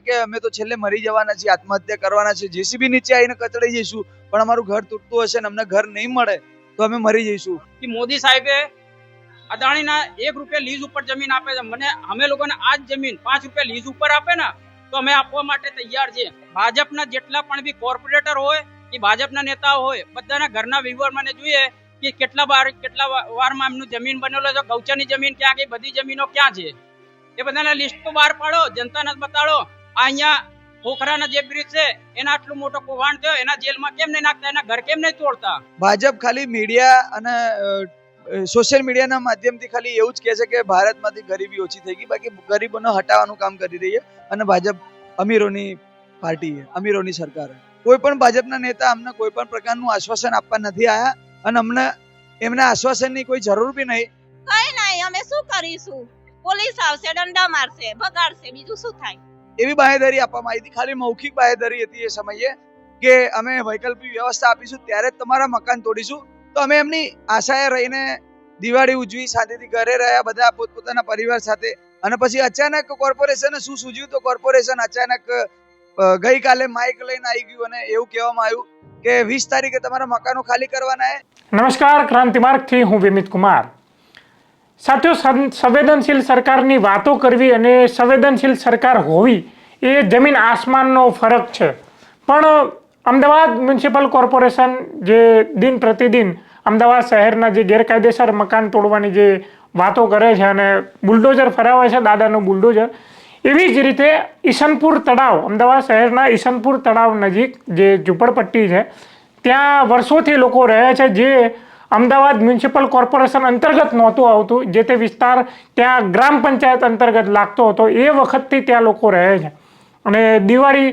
કે અમે તો છેલ્લે મરી જવાના છીએ, આત્મહત્યા કરવાના છે જેસીબી નીચે આવીને કચડી જઈશું, પણ અમારું ઘર તૂટતું હશે ને અમને ઘર નહીં મળે, તો અમે મરી જઈશું. કે મોદી સાહેબે અદાણીના એક રૂપિયા લીઝ ઉપર જમીન આપે છે. મને, અમે લોકોને આ જમીન પાંચ રૂપિયા લીઝ ઉપર આપે ને, તો અમે આપવા માટે તૈયાર છીએ. ભાજપના જેટલા પણ બી કોર્પોરેટર હોય, કે ભાજપના નેતાઓ હોય, બધાના ઘરના વિવર મને જોઈએ કે કેટલા વાર કેટલા વારમાં એમનું જમીન બનેલો છે, ગૌચરની જમીન ક્યાં ગઈ, બધી જમીનો ક્યાં છે? એ બધાના લિસ્ટ તો બહાર પાડો, જનતાને બતાડો. અહીંયા પોખરાના જે બ્રિજ છે એના આટલું મોટો કૌભાંડ થયો એના જેલમાં કેમ નહીં નાખતા એના ઘર કેમ નહીં તોડતા? ભાજપ ખાલી મીડિયા અને સોશિયલ મીડિયાના માધ્યમથી ખાલી એવું જ કહે છે કે ભારતમાંથી ગરીબી ઓછી થઈ ગઈ બાકી ગરીબોને હટાવવાનું કામ કરી રહી છે અને ભાજપ અમીરોની પાર્ટી છે અમીરોની સરકાર છે. કોઈ પણ ભાજપના નેતા અમને કોઈ પણ પ્રકારનું આશ્વાસન આપવા નથી આવ્યા અને અમને એમના આશ્વાસનની કોઈ જરૂર બી નહીં. કઈ નહીં અમે શું કરીશું? પોલીસ આવશે દંડા મારશે ભગાડશે બીજું શું થાય? એવી બાહેધરી આપવામાં આવી હતી. ખાલી મૌખિક બાહેધરી હતી એ સમયે કે અમે વૈકલ્પિક વ્યવસ્થા આપીશું, ત્યારે જ તમારા મકાન તોડીશું. તો અમે એમની આશાએ રહીને દિવાળી ઉજવી, શાંતિથી ઘરે રહ્યા, બધા પોતપોતાના પરિવાર સાથે. અને પછી અચાનક કોર્પોરેશને શું સૂજ્યું તો કોર્પોરેશન અચાનક ગઈકાલે માઇક લઈને આવી ગયું અને એવું કહેવામાં આવ્યું કે વીસ તારીખે તમારા મકાનો ખાલી કરવાના છે નમસ્કાર ક્રાંતિમાર્ગથી હું વિમિત કુમાર. સાથીઓ સંવેદનશીલ સરકારની વાતો કરવી અને સંવેદનશીલ સરકાર હોવી એ જમીન આસમાનનો ફરક છે. પણ અમદાવાદ મ્યુનિસિપલ કોર્પોરેશન જે દિન પ્રતિદિન અમદાવાદ શહેરના જે ગેરકાયદેસર મકાન તોડવાની જે વાતો કરે છે અને બુલડોઝર ફરાવે છે, દાદાનું બુલડોઝર, એવી જ રીતે ઈશનપુર તળાવ, અમદાવાદ શહેરના ઈશનપુર તળાવ નજીક જે ઝૂંપડપટ્ટી છે, ત્યાં વર્ષોથી લોકો રહે છે, જે અમદાવાદ મ્યુનિસિપલ કોર્પોરેશન અંતર્ગત નહોતું આવતું, જે તે વિસ્તાર ત્યાં ગ્રામ પંચાયત અંતર્ગત લાગતો હતો, એ વખતથી ત્યાં લોકો રહે છે. અને દિવાળી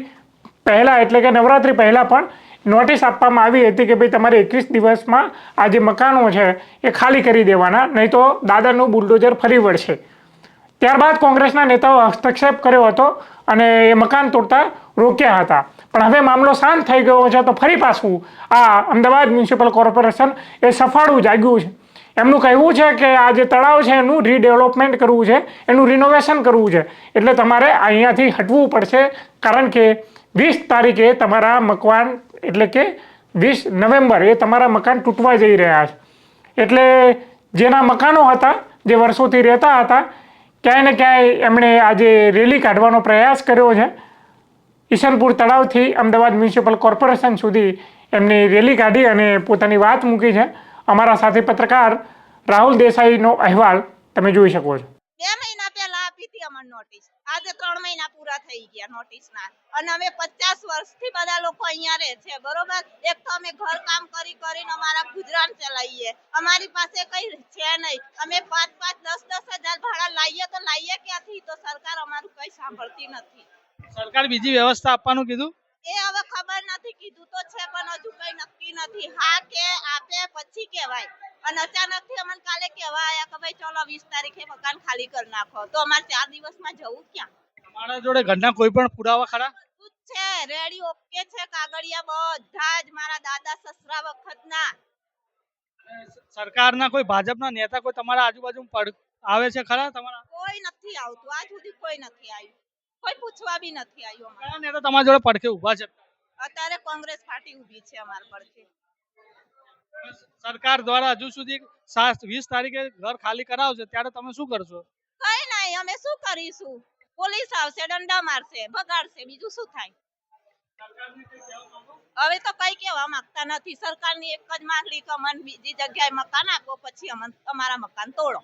પહેલાં, એટલે કે નવરાત્રિ પહેલાં પણ નોટિસ આપવામાં આવી હતી કે ભાઈ તમારે એકવીસ દિવસમાં આ જે મકાનો છે એ ખાલી કરી દેવાના, નહીં તો દાદાનું બુલડોઝર ફરી વળશે. ત્યારબાદ કોંગ્રેસના નેતાઓ હસ્તક્ષેપ કર્યો હતો અને એ મકાન તોડતા રોક્યા હતા. પણ હવે મામલો શાંત થઈ ગયો છે તો ફરી પાછું આ અમદાવાદ મ્યુનિસિપલ કોર્પોરેશન એ સફાળું જાગ્યું છે. એમનું કહેવું છે કે આ જે તળાવ છે એનું રીડેવલપમેન્ટ કરવું છે, એનું રિનોવેશન કરવું છે. એટલે તમારે અહીંયાથી હટવું પડશે, કારણ કે વીસ તારીખે તમારા મકાન, એટલે કે વીસ નવેમ્બર એ તમારા મકાન તૂટવા જઈ રહ્યા છે. એટલે જેના મકાનો હતા, જે વર્ષોથી રહેતા હતા, ક્યાંય ને ક્યાંય એમણે આજે રેલી કાઢવાનો પ્રયાસ કર્યો છે. ઈશનપુર તળાવથી અમદાવાદ મ્યુનિસિપલ કોર્પોરેશન સુધી એમની રેલી કાઢી અને પોતાની વાત મૂકી છે. અમારા સાથી પત્રકાર રાહુલ દેસાઈનો અહેવાલ તમે જોઈ શકો છો. બે મહિના પહેલા આપી હતી અમને નોટિસ આજે ત્રણ મહિના પૂરા થઈ ગયા નોટિસ ના અને અમે પચાસ વર્ષથી બધા લોકો અહીંયા રહે છે બરોબર? એક તો અમે ઘર કામ કરી કરીને અમારા ગુજરાન ચલાવીએ. અમારી પાસે કઈ છે નહીં. અમે પાંચ પાંચ દસ દસ હજાર ભાડા લાવીએ તો લાવીએ ક્યાંથી? તો સરકાર અમારું કઈ સાંભળતી નથી. સરકાર બીજી વ્યવસ્થા આપવાનું કીધું? એ હવે ખબર નથી કીધું તો છે પણ હજુ કઈ નક્કી નથી. હા કે આપે પછી કહેવાય. અને અચાનકથી અમને કાલે કહેવા આયા કે ભાઈ ચલો વીસ તારીખે મકાન ખાલી કરી નાખો. તો અમારે ચાર દિવસમાં જવું ક્યાં? તમારા જોડે ઘરના કોઈ પણ પુરાવા ખરા? બધું જ છે રેડી ઓકે છે કાગળિયા બધા જ મારા દાદા સસરા વખતના. સરકારના કોઈ ભાજપના નેતા કોઈ તમારા આજુબાજુ આવે છે ખરા તમારા? કોઈ નથી આવતું. આજ સુધી કોઈ નથી આવ્યું. કોઈ પૂછવા બી નથી આવ્યું કયા નેતા તમારા જોડે પડખે ઊભા છે. અત્યારે કોંગ્રેસ પાર્ટી ઊભી છે અમારા પડખે. સરકાર દ્વારા હજુ સુધી સાત વીસ તારીખે ઘર ખાલી કરાવશે ત્યારે તમે શું કરશો? કઈ નહીં અમે શું કરીશું? પોલીસ આવશે દંડા મારશે ભગાડશે બીજું શું થાય? હવે તો કઈ કેવા માંગતા નથી. સરકારની એક જ માંગણી કે અમને બીજી જગ્યાએ મકાન આપો પછી અમને અમારા મકાન તોડો.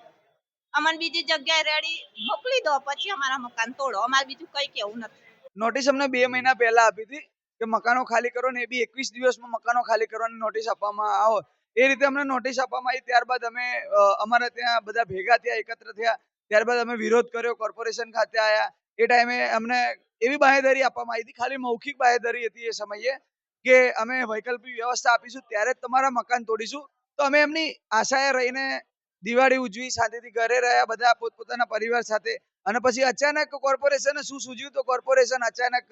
અમને બીજી જગ્યાએ રેડી મોકલી દો, પછી અમારા મકાન તોડો. અમારે બીજું કઈ કેવું નથી. નોટિસ અમને બે મહિના પહેલા આપી હતી કે મકાનો ખાલી કરો ને એ બી એકવીસ દિવસમાં મકાનો ખાલી કરવાની નોટિસ આપવામાં આવો. એ રીતે અમને નોટિસ આપવામાં આવી. ત્યારબાદ અમે અમારા ત્યાં બધા ભેગા થયા, એકત્ર થયા. ત્યારબાદ અમે વિરોધ કર્યો કોર્પોરેશન ખાતે આવ્યા એ ટાઈમે અમને એવી બાહેધરી આપવામાં આવી હતી, ખાલી મૌખિક બાહેધરી હતી એ સમયે, કે અમે વૈકલ્પિક વ્યવસ્થા આપીશું, ત્યારે જ તમારા મકાન તોડીશું. તો અમે એમની આશાએ રહીને દિવાળી ઉજવી, શાંતિથી ઘરે રહ્યા, બધા પોતપોતાના પરિવાર સાથે. અને પછી અચાનક કોર્પોરેશને શું સૂજ્યું તો કોર્પોરેશન અચાનક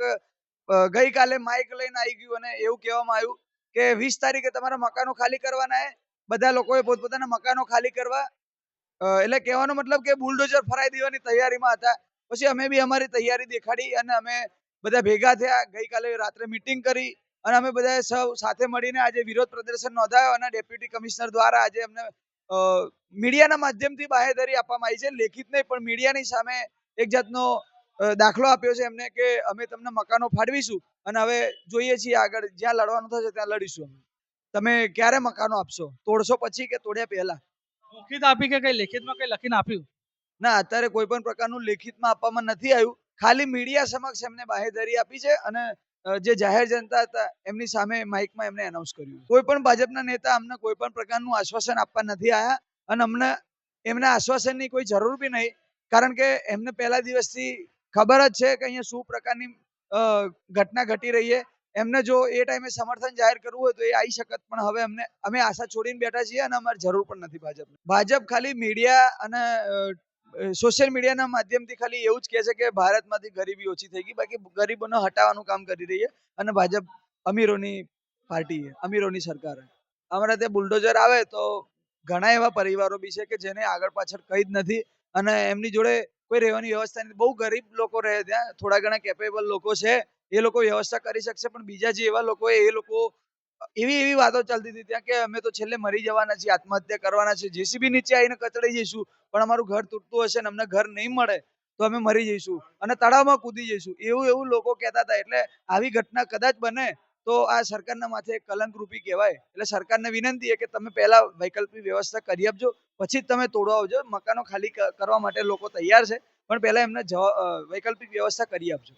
ગઈકાલે માઇક લઈને આવી ગયું અને એવું કહેવામાં આવ્યું કે વીસ તારીખે તમારા મકાનો ખાલી કરવાના હે. બધા લોકોએ પોતપોતાના મકાનો ખાલી કરવા. એટલે કહેવાનો મતલબ કે બુલડોઝર ફરાઈ દેવાની તૈયારીમાં હતા. પછી અમે બી અમારી તૈયારી દેખાડી અને અમે બધા ભેગા થયા. ગઈકાલે રાત્રે મિટિંગ કરી અને અમે બધા સૌ સાથે મળીને આજે વિરોધ પ્રદર્શન નોંધાયો અને ડેપ્યુટી કમિશનર દ્વારા આજે અમને મીડિયાના માધ્યમથી બાહેધરી આપવામાં આવી છે. લેખિત નહીં પણ મીડિયાની સામે એક જાતનો દાખલો આપ્યો છે એમને કે અમે તમને મકાનો ફાળવીશું અને હવે જોઈએ છીએ આગળ જ્યાં લડવાનું થશે ત્યાં લડીશું અમે. તમે ક્યારે મકાનો આપશો? તોડશો પછી કે તોડ્યા પહેલા? લેખિત આપી કે કઈ લેખિતમાં કઈ લખીને આપ્યું? ના અત્યારે કોઈ પણ પ્રકારનું લેખિતમાં આપવામાં નથી આવ્યું. ખાલી મીડિયા સમક્ષ એમને બાહેધરી આપી છે અને જે જાહેર જનતા હતા, એમની સામે માઇકમાં એમને એનાઉન્સ કર્યું. કોઈ પણ ભાજપના નેતા અમને કોઈ પણ પ્રકારનું આશ્વાસન આપવા નથી આવ્યા અને અમને, એમના આશ્વાસનની કોઈ જરૂર બી નહીં, કારણ કે એમને પહેલા દિવસથી ખબર જ છે કે અહીંયા શું પ્રકારની ઘટના ઘટી રહી છે. એમને જો એ ટાઈમે સમર્થન જાહેર કરવું હોય તો એ આવી શકત, પણ હવે અમને, અમે આશા છોડીને બેઠા છીએ અને અમારે જરૂર પણ નથી ભાજપ ભાજપ ખાલી મીડિયા અને સોશિયલ મીડિયાના માધ્યમથી ખાલી એવું જ કહે છે કે ભારતમાંથી ગરીબી ઓછી થઈ ગઈ, બાકી ગરીબોને હટાવવાનું કામ કરી રહી છે અને ભાજપ અમીરોની પાર્ટી છે, અમીરોની સરકાર અમારા ત્યાં બુલડોઝર આવે તો ઘણા એવા પરિવારો બી છે કે જેને આગળ પાછળ કંઈ જ નથી અને એમની જોડે કોઈ રહેવાની વ્યવસ્થા નથી. બહુ ગરીબ લોકો રહે ત્યાં, થોડા ઘણા કેપેબલ લોકો છે, એ લોકો વ્યવસ્થા કરી શકશે, પણ બીજા જે એવા લોકો એ લોકો એવી એવી વાતો ચાલતી હતી ત્યાં કે અમે તો છેલ્લે મરી જવાના છીએ, આત્મહત્યા કરવાના છે જેસીબી નીચે આવીને કચડી જઈશું, પણ અમારું ઘર તૂટતું હશે ને અમને ઘર નહીં મળે, તો અમે મરી જઈશું અને તળાવમાં કૂદી જઈશું. એવું એવું લોકો કહેતા હતા. એટલે આવી ઘટના કદાચ બને તો આ સરકારના માથે કલંકરૂપી કહેવાય. એટલે સરકારને વિનંતી કે તમે પહેલા વૈકલ્પિક વ્યવસ્થા કરી આપજો, પછી તમે તોડવા આવજો, મકાનો ખાલી કરવા માટે લોકો તૈયાર છે, પણ પહેલા એમને વૈકલ્પિક વ્યવસ્થા કરી આપજો.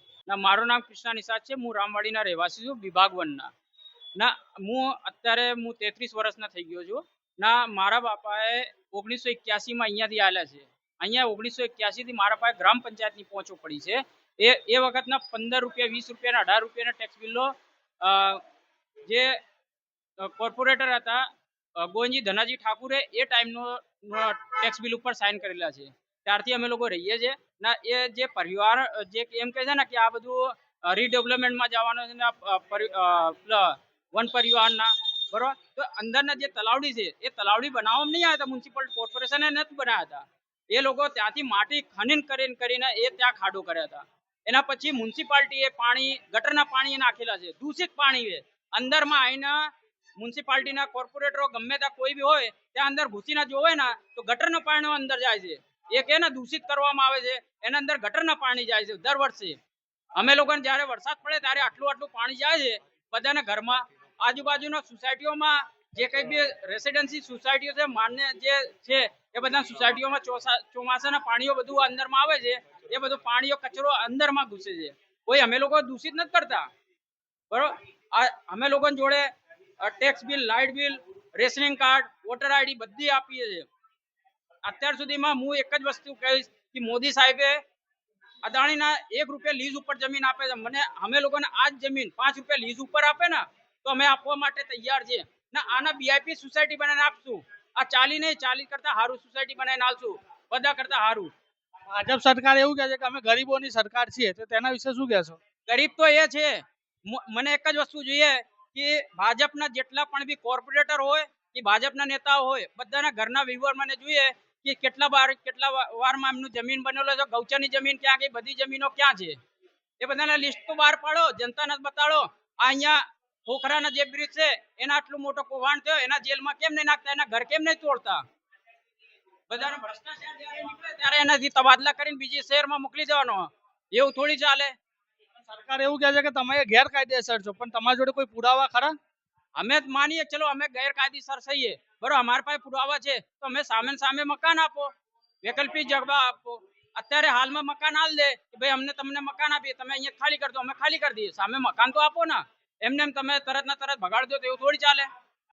મારું નામ કૃષ્ણા નિષાદ છે. હું રામવાડીના રહેવાસી છું, વિભાગ વનના. ના, હું અત્યારે, હું તેત્રીસ વર્ષના થઈ ગયો છું. ના, મારા બાપાએ ઓગણીસો એક્યાસીમાં અહીંયાથી આવ્યા છે. અહીંયા ઓગણીસો એક્યાસીથી મારા પાસે ગ્રામ પંચાયતની પહોંચવું પડી છે. એ એ વખતના પંદર રૂપિયા, વીસ રૂપિયાના અઢાર રૂપિયાના ટેક્સ બિલો જે કોર્પોરેટર હતા ગોવિંદજી ધનાજી ઠાકુરે એ ટાઈમનો ટેક્સ બિલ ઉપર સાઇન કરેલા છે. ત્યારથી અમે લોકો રહીએ છીએ. ના, એ જે પરિવાર, જે એમ કહે છે ને કે આ બધું રીડેવલપમેન્ટમાં જવાનું છે ને વન પરિવારના બરોબર? તો અંદરના જે તલાવડી છે, એ તલાવડી બનાવવામાં નહીં આવ્યા હતા મ્યુનિસિપલ કોર્પોરેશને નથી બનાવ્યા હતા. એ લોકો ત્યાંથી માટી ખનન કરીને કરીને એ ત્યાં ખાડો કર્યા હતા. એના પછી મ્યુનિસિપાલિટીએ પાણી, ગટરના પાણી નાખેલા છે, દૂષિત પાણી છે અંદરમાં આવીને મ્યુનિસિપાલિટીના કોર્પોરેટરો ગમે ત્યાં કોઈ બી હોય, ત્યાં અંદર ઘૂસીને જોવે ને, તો ગટરના પાણીઓ અંદર જાય છે. એ કે દૂષિત કરવામાં આવે છે? એના અંદર ગટરના પાણી જાય છે, દર વર્ષે. અમે લોકોને જ્યારે વરસાદ પડે ત્યારે આટલું આટલું પાણી જાય છે, બધાના ઘરમાં આજુબાજુના સોસાયટીઓમાં જે કઈ બી રેસિડેન્સી સોસાયટીઓ છે, માન્ય જે છે, એ બધા સોસાયટીઓમાં ચોમાસાના પાણીઓ બધું અંદરમાં આવે છે, એ બધું પાણીઓ કચરો અંદરમાં ઘૂસે છે. કોઈ અમે લોકો દૂષિત નથી કરતા. બરોબર? અમે લોકો જોડે tax bill light bill rationing card, voter ID બધી આપીએ છીએ. અત્યાર સુધીમાં હું એક જ વસ્તુ કહીશ કે મોદી સાહેબે અદાણીના એક રૂપિયા લીઝ ઉપર જમીન આપે છે. મને, અમે લોકોને આ જ જમીન પાંચ રૂપિયા લીઝ ઉપર આપે ને તો અમે આપવા માટે તૈયાર છીએ. ને આના બીઆઈપી સોસાયટી બનાવીને આપશું. આ ચાલી નહીં ચાલી કરતા સારું સોસાયટી બનાવીને આપશું. બધા કરતા સારું. ભાજપ સરકાર એવું કહે છે કે અમે ગરીબોની સરકાર છીએ તો તેના વિશે શું કહેશો? ગરીબ તો એ છે. મને એક જ વસ્તુ જોઈએ કે ભાજપના જેટલા પણ બી કોર્પોરેટર હોય કે ભાજપના નેતાઓ હોય બધાના ઘરના વિવર મને જોઈએ કે કેટલા વાર કેટલા વારમાં એમનું જમીન બનેલો છે ગૌચરની જમીન ક્યાં ગઈ બધી જમીનો ક્યાં છે? એ બધાના લિસ્ટ તો બહાર પાડો જનતાને બતાડો. આ અહીંયા ખોખરાના જે બ્રિજ છે એના આટલું મોટો કૌભાંડ થયો એના જેલમાં કેમ નહીં નાખતા એના ઘર કેમ નહીં તોડતા? બધાનો ભ્રષ્ટાચાર જ્યારે નીકળે ત્યારે એનાથી તબાદલા કરીને બીજી શહેરમાં મોકલી દેવાનો. એવું થોડી ચાલે. સરકાર એવું કહે છે કે તમે ગેરકાયદેસર છો પણ તમારી જોડે કોઈ પુરાવા ખરા? અમે માનીએ ચલો અમે ગેરકાયદેસર છીએ બરોબર અમારા પાસે પુરાવા છે તો અમે સામે સામે મકાન આપો. વૈકલ્પિક જગવા આપો. અત્યારે હાલમાં મકાન હાલ દે કે ભાઈ અમને તમને મકાન આપીએ તમે અહીંયા ખાલી કરી દો અમે ખાલી કરી દઈએ. સામે મકાન તો આપો ને. એમને એમ તમે તરત ના તરત ભગાડ દો તો એવું થોડી ચાલે.